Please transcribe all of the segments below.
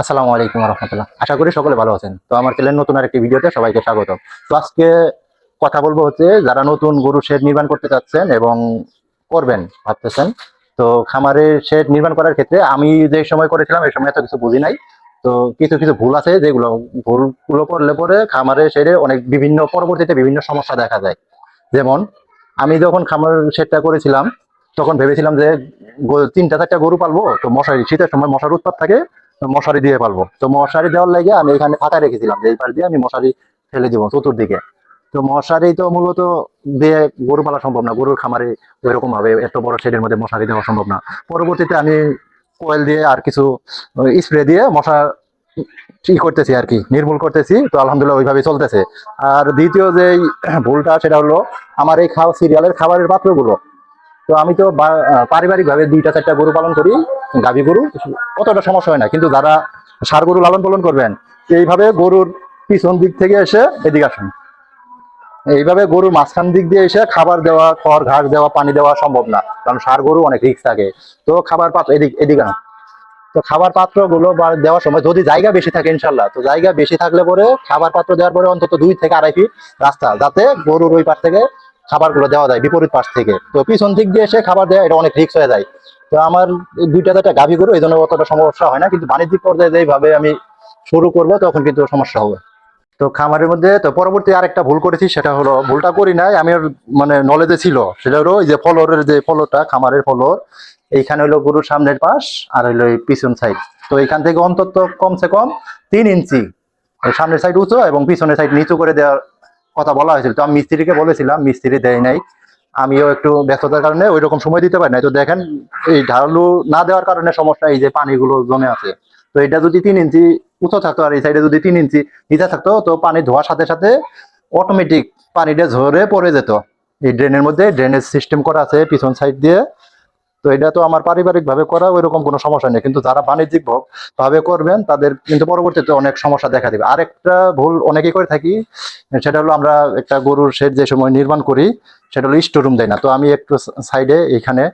আসসালামু আলাইকুম রহমতুল্লাহ। আশা করি সকলে ভালো আছেন। তো আমার চ্যানেল নতুন আরেকটি ভিডিওতে সবাইকে স্বাগত। তো আজকে কথা বলব হচ্ছে, যারা নতুন গরু শেড নির্মাণ করতে চাচ্ছেন এবং করবেন, ভাবতেছেন, তো খামারের শেড নির্মাণ করার ক্ষেত্রে আমি যে সময় করেছিলাম এই সময় এত কিছু বুঝি নাই। তো কিছু কিছু ভুল আছে যেগুলো, ভুলগুলো করলে পরে খামারে শেডে অনেক বিভিন্ন, পরবর্তীতে বিভিন্ন সমস্যা দেখা যায়। যেমন, আমি যখন খামার শেডটা করেছিলাম, তখন ভেবেছিলাম যে তিনটা, চারটা গরু পালবো, তো মশারি, শীতের সময় মশার উৎপাত থাকে মশারি দিয়ে পালবো। তো মশারি দেওয়ার লাগে আমি এখানে ফাঁকা রেখেছিলাম যে এই পাশ দিয়ে আমি মশারি ফেলে দিব চতুর্দিকে। তো মশারি তো মূলত দিয়ে গরু পালা সম্ভব না, গরুর খামারে ওইরকম ভাবে এত বড় শেডের মধ্যে মশারি দেওয়া সম্ভব না। পরবর্তীতে আমি কোয়েল দিয়ে আর কিছু স্প্রে দিয়ে মশা ই করতেছি আর কি, নির্মূল করতেছি। তো আলহামদুলিল্লাহ ওইভাবে চলতেছে। আর দ্বিতীয় যে ভুলটা সেটা হলো, আমার এই খাওয়া সিরিয়ালের খাবারের পাত্রগুলো তো আমি তো পারিবারিক ভাবে দুইটা, চারটা গরু পালন করি, গাভী গরু, অতটা সমস্যা হয় না। কিন্তু যারা সার গরু লালন পালন করবেন, এইভাবে গরুর পিছন দিক থেকে এসে এদিকে আসুন। এইভাবে গরুর মাঝখান দিক দিয়ে এসে খাবার দেওয়া, খড়, ঘাস দেওয়া, পানি দেওয়া সম্ভব না। কারণ সার গরু অনেক রিক্স থাকে। তো খাবার পাত্র এদিক, এদিকে আনো। তো খাবার পাত্রগুলো দেওয়ার সময় যদি জায়গা বেশি থাকে ইনশাল্লাহ তো জায়গা বেশি থাকলে পরে খাবার পাত্র দেওয়ার পরে অন্তত দুই থেকে আড়াই ফিট রাস্তা, যাতে গরুর ওই পাশ থেকে খাবারগুলো দেওয়া যায় বিপরীত পাশ থেকে। তো পিছন দিক দিয়ে এসে খাবার দেওয়া এটা অনেক রিক্স হয়ে যায়। তো আমার এই দুইটা চারটা গাভী গরু, এই জন্য অতটা সমস্যা হয় না। কিন্তু বাণিজ্যিক পর্যায়ে যেভাবে আমি শুরু করব, তখন কিন্তু সমস্যা হবে। তো খামারের মধ্যে, তো পরবর্তী আরেকটা ভুল করেছি, সেটা হলো ভুলটা করি নাই। আমি মানে নলেজে ছিল, সেটা হলো ওই যে ফলরের যে ফলটা খামারের ফলর, এইখানে হলো গরুর সামনের পাশ, আর হলো এই পিছন সাইড তো এখান থেকে অন্তত কমসে কম তিন ইঞ্চি, সামনের সাইড উঁচু এবং পিছনের সাইড নিচু করে দেওয়ার কথা বলা হয়েছিল। তো আমি মিস্ত্রিকে বলেছিলাম, মিস্ত্রি দেয় নাই। আমিও একটু ব্যস্ততার কারণে ওই রকম সময় দিতে পারি না তো দেখেন, এই ঢালু না দেওয়ার কারণে সমস্যা এই যে পানিগুলো জমে আছে। তো এটা যদি তিন ইঞ্চি উঁচু থাকতো আর এই সাইডে যদি তিন ইঞ্চি নিচে থাকতো, তো পানি ধোয়ার সাথে সাথে অটোমেটিক পানিটা ঝরে পড়ে যেত। এই ড্রেনের মধ্যে ড্রেনেজ সিস্টেম করা আছে, পিছন সাইড দিয়ে। তো এটা তো আমার পারিবারিক ভাবে করা ওইরকম কোনো সমস্যা নেই। কিন্তু যারা বাণিজ্যিক ভাবে করবেন, তাদের কিন্তু পরবর্তীতে অনেক সমস্যা দেখা দেবে। আরেকটা ভুল অনেকেই করে থাকি, সেটা হলো আমরা একটা গরুর শেড যে সময় নির্মাণ করি, সেটা হলো স্টোরুম দেয় না। তো আমি একটু সাইডে এখানে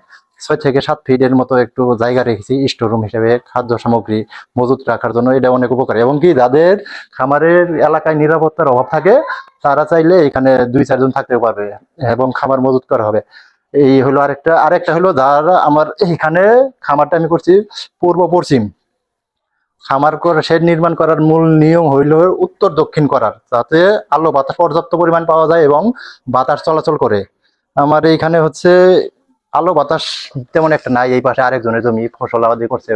ছয় থেকে সাত ফিটের মতো একটু জায়গা রেখেছি স্টোরুম হিসেবে, খাদ্য সামগ্রী মজুত রাখার জন্য, এটা অনেক উপকারী। এবং কি, যাদের খামারের এলাকায় নিরাপত্তার অভাব থাকে, তারা চাইলে এখানে দুই চারজন থাকতে পারবে এবং খামার মজুত করা হবে। এই হলো আরেকটা আরেকটা হলো যারা আমার এইখানে খামারটা আমি করছি পূর্ব পশ্চিম। খামার করে, শেড নির্মাণ করার মূল নিয়ম হইল উত্তর দক্ষিণ করার, যাতে আলো বাতাস পর্যাপ্ত পরিমাণ পাওয়া যায় এবং বাতাস চলাচল করে। আমার এইখানে হচ্ছে আলো বাতাস তেমন একটা নাই, এই পাশে আরেকজনের জমি ফসল আবাদি করছে,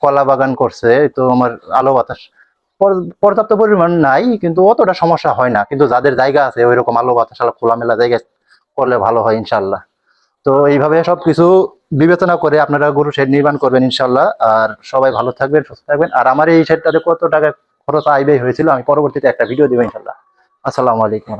কলা বাগান করছে তো আমার আলো বাতাস পর- পর্যাপ্ত পরিমাণ নাই, কিন্তু অতটা সমস্যা হয় না, কিন্তু যাদের জায়গা আছে ওই রকম আলো বাতাস, আলো খোলামেলা জায়গায় করলে ভালো হয় ইনশাল্লাহ তো এইভাবে সবকিছু বিবেচনা করে আপনারা গরু শেড নির্মাণ করবেন ইনশাল্লাহ। আর সবাই ভালো থাকবেন সুস্থ থাকবেন। আর আমার এই শেডটাতে কত টাকা খরচ আয় ব্যয় হয়েছিল আমি পরবর্তীতে একটা ভিডিও দেবো ইনশাল্লাহ। আসসালামু আলাইকুম।